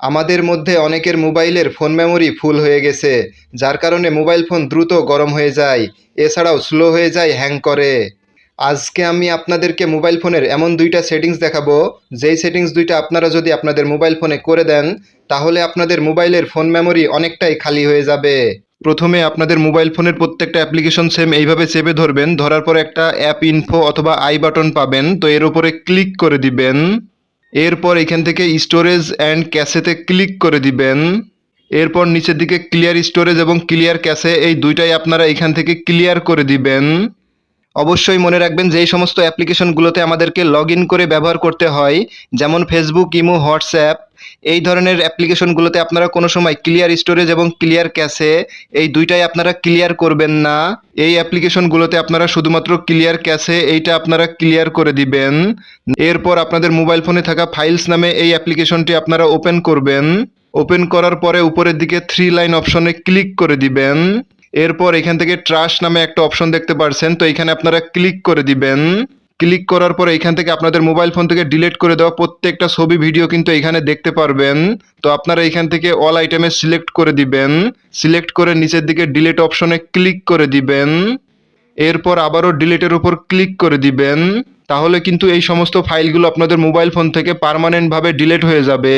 আমাদের মধ্যে অনেকের মোবাইলের ফোন মেমোরি ফুল হয়ে গেছে, যার কারণে মোবাইল ফোন দ্রুত গরম হয়ে যায়, এছাড়াও স্লো হয়ে যায়, হ্যাং করে। আজকে আমি আপনাদেরকে মোবাইল ফোনের এমন দুইটা সেটিংস দেখাবো, যেই সেটিংস দুইটা আপনারা যদি আপনাদের মোবাইল ফোনে করে দেন, তাহলে আপনাদের মোবাইলের ফোন মেমোরি অনেকটাই খালি হয়ে যাবে। প্রথমে আপনাদের মোবাইল ফোনের প্রত্যেকটা অ্যাপ্লিকেশন সেম এইভাবে চেপে ধরবেন, ধরার পর একটা অ্যাপ, ইনফো অথবা আই বাটন পাবেন, তো এর উপরে ক্লিক করে দিবেন। এরপর এখান থেকে স্টোরেজ অ্যান্ড ক্যাশেতে ক্লিক করে দিবেন। এরপর নিচের দিকে ক্লিয়ার স্টোরেজ এবং ক্লিয়ার ক্যাশে এই দুইটাই আপনারা এখান থেকে ক্লিয়ার করে দিবেন। অবশ্যই মনে রাখবেন যে এই সমস্ত অ্যাপ্লিকেশনগুলোতে আমাদেরকে লগ করে ব্যবহার করতে হয়, যেমন ফেসবুক ইমো হোয়াটসঅ্যাপ এই ধরনের অ্যাপ্লিকেশনগুলোতে আপনারা কোনো সময় ক্লিয়ার স্টোরেজ এবং ক্লিয়ার ক্যাশে এই দুইটাই আপনারা ক্লিয়ার করবেন না। এই অ্যাপ্লিকেশনগুলোতে আপনারা শুধুমাত্র ক্লিয়ার ক্যাশে এইটা আপনারা ক্লিয়ার করে দিবেন। এরপর আপনাদের মোবাইল ফোনে থাকা ফাইলস নামে এই অ্যাপ্লিকেশনটি আপনারা ওপেন করবেন। ওপেন করার পরে উপরের দিকে থ্রি লাইন অপশনে ক্লিক করে দিবেন। এরপর এখান থেকে ট্রাশ নামে একটা অপশন দেখতে পারছেন। তো এখানে আপনারা ক্লিক করে দিবেন। ক্লিক করার পর এখান থেকে আপনাদের মোবাইল ফোন থেকে ডিলিট করে দেওয়া প্রত্যেকটা ছবি ভিডিও কিন্তু এখানে দেখতে পারবেন। তো আপনারা এখান থেকে অল আইটেমে সিলেক্ট করে দিবেন। সিলেক্ট করে নিচের দিকে ডিলিট অপশনে ক্লিক করে দিবেন। এরপর আবারও ডিলিটের উপর ক্লিক করে দিবেন। তাহলে কিন্তু এই সমস্ত ফাইলগুলো আপনাদের মোবাইল ফোন থেকে পার্মানেন্টভাবে ডিলিট হয়ে যাবে।